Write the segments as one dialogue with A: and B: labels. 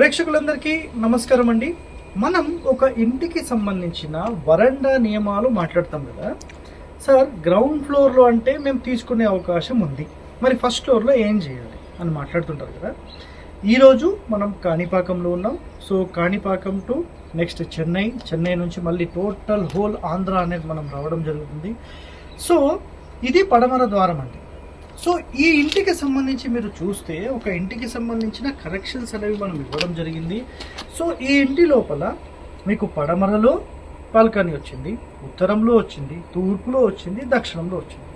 A: ప్రేక్షకులందరికీ నమస్కారం అండి. మనం ఒక ఇంటికి సంబంధించిన వరండా నియమాలు మాట్లాడతాం కదా. సార్ గ్రౌండ్ ఫ్లోర్లో అంటే మేము తీసుకునే అవకాశం ఉంది. మరి ఫస్ట్ ఫ్లోర్లో ఏం చేయాలి అని మాట్లాడుతుంటారు కదా. ఈరోజు మనం కాణిపాకంలో ఉన్నాం. So Kanipakam to next Chennai Chennai నుంచి మళ్ళీ టోటల్ హోల్ ఆంధ్ర అనేది మనం రావడం జరుగుతుంది. సో ఇది పడమర ద్వారం అండి. సో ఈ ఇంటికి సంబంధించి మీరు చూస్తే ఒక ఇంటికి సంబంధించిన కరెక్షన్స్ అనేవి మనం ఇవ్వడం జరిగింది. సో ఈ ఇంటి లోపల మీకు పడమరలో బాల్కనీ వచ్చింది ఉత్తరంలో వచ్చింది తూర్పులో వచ్చింది దక్షిణంలో వచ్చింది.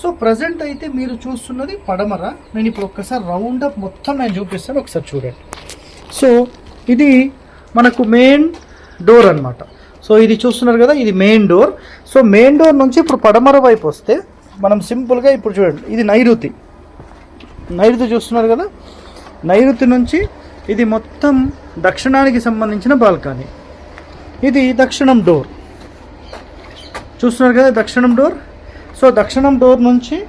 A: సో ప్రజెంట్ అయితే మీరు చూస్తున్నది పడమర. నేను ఇప్పుడు ఒక్కసారి రౌండ్ అప్ మొత్తం నేను చూపిస్తాను ఒకసారి చూడండి. సో ఇది మనకు మెయిన్ డోర్ అనమాట సో ఇది చూస్తున్నారు కదా ఇది main door so main door నుంచి ఇప్పుడు పడమర వైపు వస్తే మనం సింపుల్గా ఇప్పుడు చూడండి. ఇది నైరుతి. నైరుతి చూస్తున్నారు కదా? నైరుతి నుంచి ఇది మొత్తం దక్షిణానికి సంబంధించిన బాల్కనీ. ఇది దక్షిణం డోర్. చూస్తున్నారు కదా దక్షిణం డోర్? సో దక్షిణం డోర్ నుంచి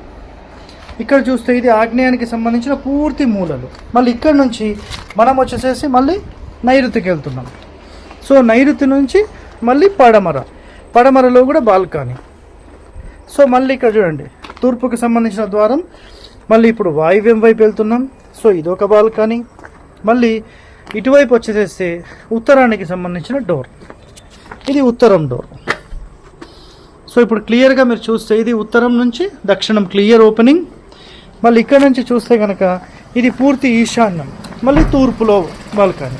A: ఇక్కడ చూస్తే ఇది ఆగ్నేయానికి సంబంధించిన పూర్తి మూలలు. మళ్ళీ ఇక్కడ నుంచి మనం వచ్చేసేసి మళ్ళీ నైరుతికి వెళ్తున్నాం. సో నైరుతి నుంచి మళ్ళీ పడమర. పడమరలో కూడా బాల్కనీ. సో మళ్ళీ ఇక్కడ చూడండి తూర్పుకి సంబంధించిన ద్వారం మళ్ళీ ఇప్పుడు వాయువ్యం వైపు వెళ్తున్నాం సో ఇదొక బాల్కనీ. మళ్ళీ ఇటువైపు వచ్చేసేస్తే ఉత్తరానికి సంబంధించిన డోర్. ఇది ఉత్తరం డోర్. సో ఇప్పుడు క్లియర్గా మీరు చూస్తే ఇది ఉత్తరం నుంచి దక్షిణం క్లియర్ ఓపెనింగ్. మళ్ళీ ఇక్కడ నుంచి చూస్తే కనుక ఇది పూర్తి ఈశాన్యం మళ్ళీ తూర్పులో బాల్కనీ.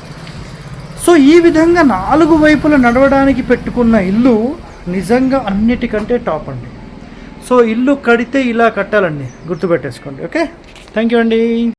A: సో ఈ విధంగా నాలుగు వైపుల నడవడానికి పెట్టుకున్న ఇల్లు నిజంగా అన్నిటికంటే టాప్ అండి. సో ఇల్లు కడితే ఇలా కట్టాలండి. గుర్తుపెట్టేసుకోండి ఓకే? థ్యాంక్ యూ అండి.